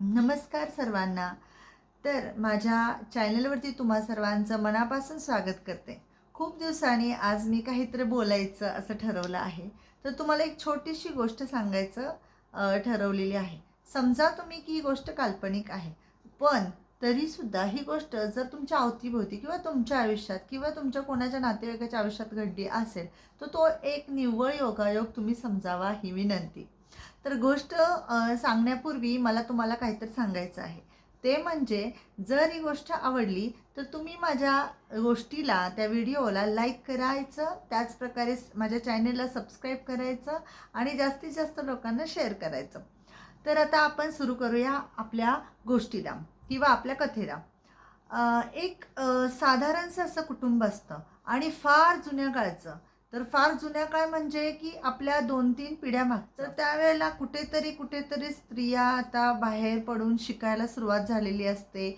नमस्कार सर्वांना. तर माझ्या चॅनलवरती तुम्हा सर्वांचं मनापासून स्वागत करते. खूप दिवसांनी आज मी काहीतरी बोलायचं असं ठरवलं आहे. तर तुम्हाला एक छोटीशी गोष्ट सांगायचं ठरवलेली आहे. समजा तुम्ही की ही गोष्ट काल्पनिक आहे पण तरीसुद्धा ही गोष्ट जर तुमच्या अवतीभोवती किंवा तुमच्या आयुष्यात किंवा तुमच्या कोणाच्या नातेवाईकाच्या आयुष्यात घडली असेल तर तो एक निव्वळ योगायोग तुम्ही समजावा ही विनंती. तर गोष्ट सांगण्यापूर्वी मला तुम्हाला काहीतरी सांगायचं आहे. ते म्हणजे जर ही गोष्ट आवडली तर तुम्ही माझ्या गोष्टीला त्या व्हिडिओला लाईक करायचं त्याचप्रकारे माझ्या चॅनेलला सबस्क्राईब करायचं आणि जास्तीत जास्त लोकांना शेअर करायचं. तर आता आपण सुरू करूया आपल्या गोष्टीला किंवा आपल्या कथेला. एक साधारणसं असं कुटुंब असतं आणि फार जुन्या काळचं. तर फार जुन्या काळ म्हणजे की आपल्या दोन तीन पिढ्या मागचं. तर त्यावेळेला कुठेतरी कुठेतरी स्त्रिया आता बाहेर पडून शिकायला सुरुवात झालेली असते.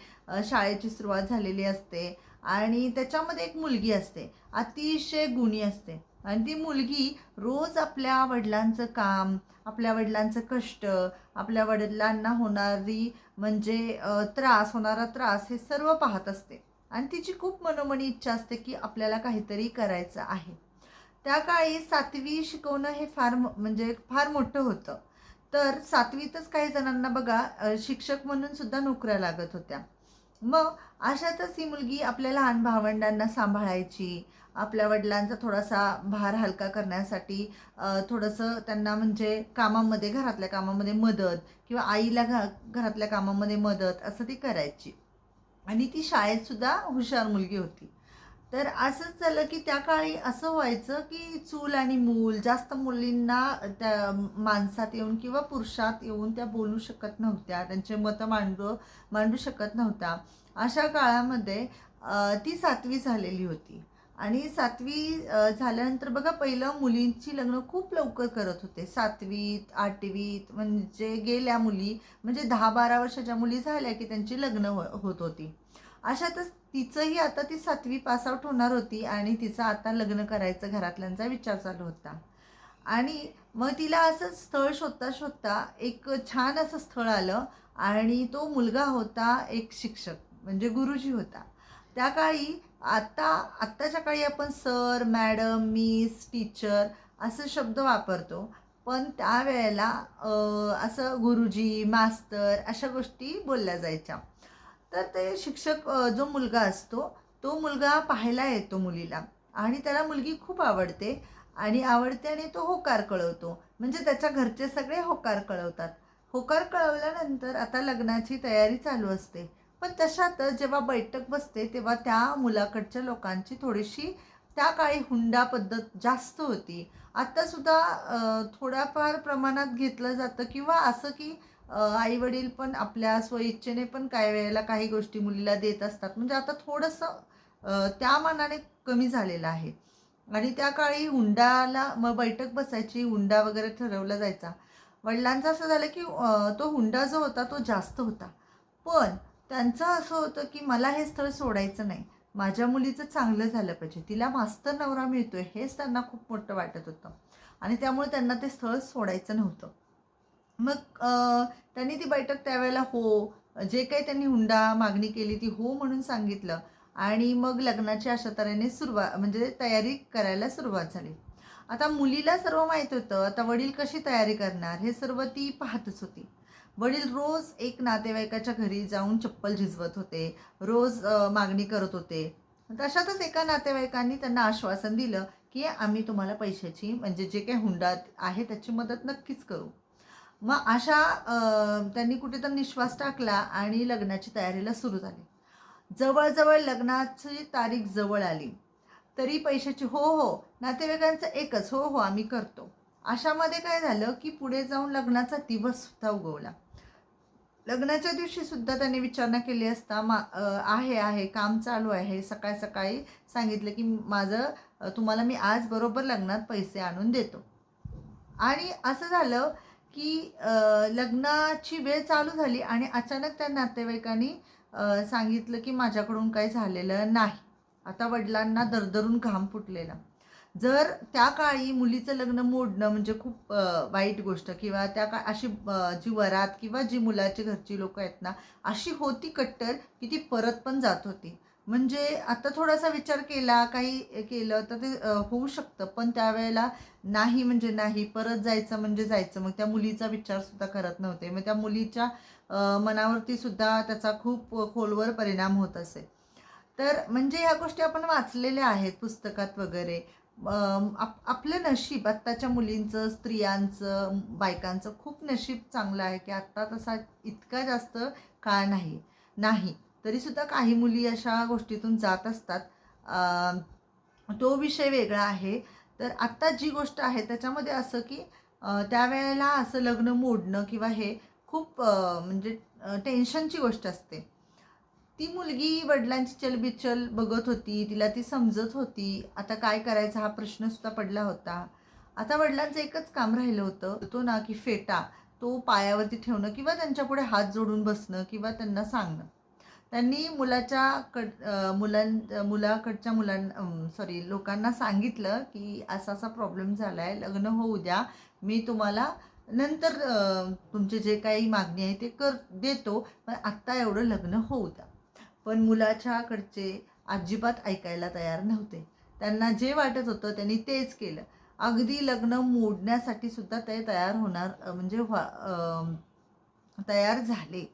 शाळेची सुरुवात झालेली असते. आणि त्याच्यामध्ये एक मुलगी असते. अतिशय गुणी असते. आणि ती मुलगी रोज आपल्या वडिलांचं काम आपल्या वडिलांचं कष्ट आपल्या वडिलांना होणारी म्हणजे त्रास होणारा त्रास हे सर्व पाहत असते. आणि तिची खूप मनोमनी इच्छा असते की आपल्याला काहीतरी करायचं आहे. त्या काळी सातवी शिकवणं हे फार म्हणजे फार मोठं होतं. तर सातवीतच काही जणांना बघा शिक्षक म्हणून सुद्धा नोकऱ्या लागत होत्या. मग अशातच ही मुलगी आपल्या लहान भावंडांना सांभाळायची आपल्या वडिलांचा थोडासा भार हलका करण्यासाठी थोडंसं त्यांना म्हणजे कामामध्ये घरातल्या कामामध्ये मदत किंवा आईला घ घरातल्या कामामध्ये मदत असं ती करायची. आणि ती शाळेतसुद्धा हुशार मुलगी होती. तर असंच झालं की त्या काळी असं व्हायचं की चूल आणि मूल जास्त मुलींना त्या माणसात येऊन किंवा पुरुषात येऊन त्या बोलू शकत नव्हत्या. त्यांचे मतं मांडू मांडू शकत नव्हत्या अशा काळामध्ये ती सातवी झालेली होती. आणि सातवी झाल्यानंतर बघा पहिलं मुलींची लग्न खूप लवकर करत होते. सातवीत आठवीत म्हणजे गेल्या मुली म्हणजे दहा बारा वर्षाच्या मुली झाल्या की त्यांची लग्न हो होत होती. अशातच तिचंही आता ती सातवी पासआउट होणार होती आणि तिचं आता लग्न करायचं घरातल्यांचा विचार चालू होता. आणि मग तिला असं स्थळ शोधता शोधता एक छान असं स्थळ आलं आणि तो मुलगा होता एक शिक्षक म्हणजे गुरुजी होता. त्या काळी आत्ता आत्ताच्या काळी आपण सर मॅडम मिस टीचर असे शब्द वापरतो. पण त्यावेळेला असं गुरुजी मास्तर अशा गोष्टी बोलल्या जायच्या. तर ते शिक्षक जो मुलगा असतो तो मुलगा पाहायला येतो मुलीला आणि त्याला मुलगी खूप आवडते आणि आवडते आणि तो होकार कळवतो. म्हणजे त्याच्या घरचे सगळे होकार कळवतात. होकार कळवल्यानंतर आता लग्नाची तयारी चालू असते. पण तशातच जेव्हा बैठक बसते तेव्हा त्या मुलाकडच्या लोकांची थोडीशी त्या काळी हुंडा पद्धत जास्त होती. आत्तासुद्धा थोड्याफार प्रमाणात घेतलं जातं किंवा असं की आई वडील पण आपल्या स्वइच्छेने पण काही वेळेला काही गोष्टी मुलीला देत असतात. म्हणजे आता थोडंसं त्या मानाने कमी झालेलं आहे. आणि त्या काळी हुंडाला मग बैठक बसायची हुंडा वगैरे ठरवला जायचा. वडिलांचं असं झालं की तो हुंडा जो होता तो जास्त होता. पण त्यांचं असं होतं की मला हे स्थळ सोडायचं नाही. माझ्या मुलीचं चांगलं झालं पाहिजे. तिला मास्तर नवरा मिळतोय हेच त्यांना खूप मोठं वाटत होतं. आणि त्यामुळे त्यांना ते स्थळ सोडायचं नव्हतं. मग त्यांनी ती बैठक त्यावेळेला हो जे काही त्यांनी हुंडा मागणी केली ती हो म्हणून सांगितलं. आणि मग लग्नाची अशा तऱ्हेने सुरुवात म्हणजे तयारी करायला सुरुवात झाली. आता मुलीला सर्व माहीत होतं आता वडील कशी तयारी करणार हे सर्व ती पाहतच होती. वडील रोज एक नातेवाईकाच्या घरी जाऊन चप्पल झिजवत होते रोज मागणी करत होते. तशातच एका नातेवाईकांनी त्यांना आश्वासन दिलं की आम्ही तुम्हाला पैशाची म्हणजे जे काही हुंडा आहे त्याची मदत नक्कीच करू. मग अशा त्यांनी कुठेतरी निश्वास टाकला आणि लग्नाची तयारीला सुरू झाली. जवळजवळ लग्नाची तारीख जवळ आली. तरी पैशाची हो हो नातेवाईकांचं एकच हो हो आम्ही करतो. अशामध्ये काय झालं की पुढे जाऊन लग्नाचा दिवससुद्धा उगवला. लग्नाच्या दिवशीसुद्धा त्यांनी विचारणा केली असता मा आहे आहे काम चालू आहे सकाळ सकाळी सांगितलं की माझं तुम्हाला मी आज बरोबर लग्नात पैसे आणून देतो. आणि असं झालं की लग्नाची वेळ चालू झाली आणि अचानक त्या नातेवाईकांनी सांगितलं की माझ्याकडून काही झालेलं नाही. आता वडिलांना दरदरून घाम फुटलेला. जर त्या काळी मुलीचं लग्न मोडणं म्हणजे खूप वाईट गोष्ट किंवा त्या का अशी जी वरात किंवा जी मुलाची घरची लोक आहेत ना अशी होती कट्टर की ती परत पण जात होती. म्हणजे आता थोडासा विचार केला काही केलं तर ते होऊ शकतं. पण त्यावेळेला नाही म्हणजे नाही परत जायचं म्हणजे जायचं. मग त्या मुलीचा विचारसुद्धा करत नव्हते. मग त्या मुलीच्या मनावरती सुद्धा त्याचा खूप खोलवर परिणाम होत असे. तर म्हणजे ह्या गोष्टी आपण वाचलेल्या आहेत पुस्तकात वगैरे. आप आपलं नशीब आत्ताच्या मुलींचं स्त्रियांचं बायकांचं खूप नशीब चांगलं आहे की आत्ता तसा इतका जास्त काळ नाही नाही. तरीसुद्धा काही मुली अशा गोष्टीतून जात असतात. तो विषय वेगळा आहे. तर आत्ता जी गोष्ट आहे त्याच्यामध्ये असं की त्यावेळेला असं लग्न मोडणं किंवा हे खूप म्हणजे टेन्शनची गोष्ट असते. ती मुलगी वडिलांची चलबिचल बघत होती तिला ती समजत होती. आता काय करायचा हा प्रश्नसुद्धा पडला होता. आता वडिलांचं एकच काम राहिलं होतं तो ना की फेटा तो पायावरती ठेवणं किंवा त्यांच्यापुढे हात जोडून बसणं किंवा त्यांना सांगणं. त्यांनी मुलाच्या कड मुलां मुलाकडच्या मुलां सॉरी लोकांना सांगितलं की असा असा प्रॉब्लेम झाला आहे लग्न होऊ द्या. मी तुम्हाला नंतर तुमचे जे काही मागणी आहे ते कर देतो. पण आत्ता एवढं लग्न होऊ द्या. पण मुलाच्याकडचे अजिबात ऐकायला तयार नव्हते. त्यांना जे वाटत होतं त्यांनी तेच केलं. अगदी लग्न मोडण्यासाठी सुद्धा ते तयार होणार म्हणजे व्हा तयार झाले.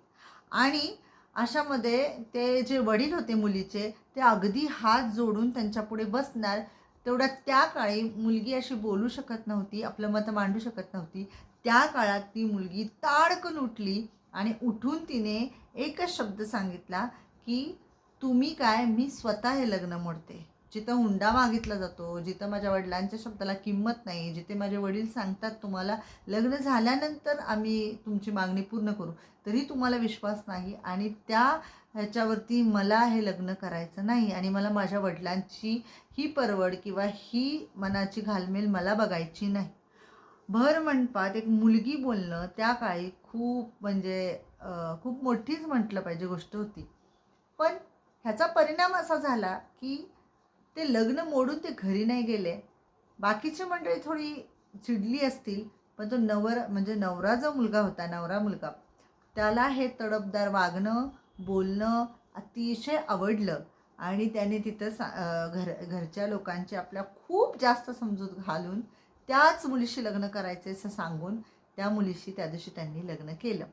आणि अशामध्ये ते जे वडील होते मुलीचे ते अगदी हात जोडून त्यांच्यापुढे बसणार तेवढ्या त्या काळी मुलगी अशी बोलू शकत नव्हती आपलं मत मांडू शकत नव्हती. त्या काळात ती मुलगी ताडकन उठली आणि उठून तिने एकच शब्द सांगितला की तुम्ही काय मी स्वतः हे लग्न मोडते. जिथं हुंडा मागितला जातो जिथं माझ्या वडिलांच्या शब्दाला किंमत नाही जिथे माझे वडील सांगतात तुम्हाला लग्न झाल्यानंतर आम्ही तुमची मागणी पूर्ण करू. तरी तुम्हाला विश्वास नाही आणि त्या ह्याच्यावरती मला हे लग्न करायचं नाही आणि मला माझ्या वडिलांची ही परवड किंवा ही मनाची घालमेल मला बघायची नाही. भर मंडपात एक मुलगी बोलणं त्या काळी खूप म्हणजे खूप मोठीच म्हटलं पाहिजे गोष्ट होती. पण ह्याचा परिणाम असा झाला की ते लग्न मोडून ते घरी नाही गेले. बाकीची मंडळी थोडी चिडली असतील पण तो नवर म्हणजे नवरा जो मुलगा होता नवरा मुलगा त्याला हे तडपदार वागणं बोलणं अतिशय आवडलं. आणि त्याने तिथं सा घर घरच्या लोकांची आपल्या खूप जास्त समजूत घालून त्याच मुलीशी लग्न करायचे असं सांगून त्या मुलीशी त्या दिवशी त्यांनी लग्न केलं.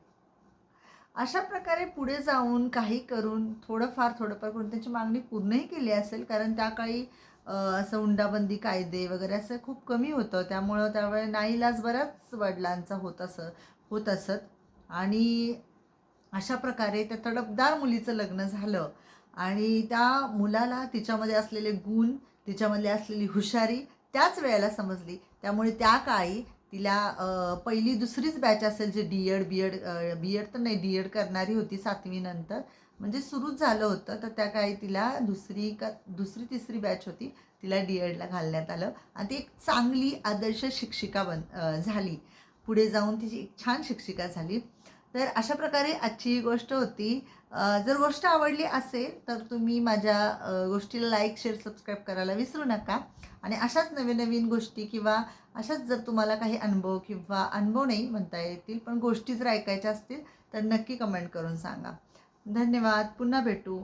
अशा प्रकारे पुढे जाऊन काही करून थोडंफार थोडंफार करून त्यांची मागणी पूर्णही केली असेल कारण त्या काळी असं हुंडाबंदी कायदे वगैरे असं खूप कमी होतं. त्यामुळं त्यावेळे नाईलाज बऱ्याच वडिलांचा होत असं होत असत. आणि अशा प्रकारे त्या तडपदार मुलीचं लग्न झालं. आणि त्या मुलाला तिच्यामध्ये असलेले गुण तिच्यामध्ये असलेली हुशारी त्याच वेळेला समजली. त्यामुळे त्या काळी तिला पहिली दुसरीच बॅच असेल जे D Ed B Ed B Ed तर नाही डी एड करणारी होती सातवीनंतर म्हणजे सुरूच झालं होतं तर त्या काही तिला दुसरी का दुसरी तिसरी बॅच होती तिला डी एडला घालण्यात आलं. आणि ती एक चांगली आदर्श शिक्षिका बन झाली. पुढे जाऊन तिची एक छान शिक्षिका झाली. तर अशा प्रकारे आजची ही गोष्ट होती. जर गोष्ट आवडली असेल तर तुम्ही माझ्या गोष्टीला लाईक शेअर सबस्क्राईब करायला विसरू नका. आणि अशाच नवीन नवीन गोष्टी किंवा अशाच जर तुम्हाला काही अनुभव किंवा अनुभव नाही म्हणता येतील पण गोष्टी जर ऐकायच्या असतील तर नक्की कमेंट करून सांगा. धन्यवाद. पुन्हा भेटू.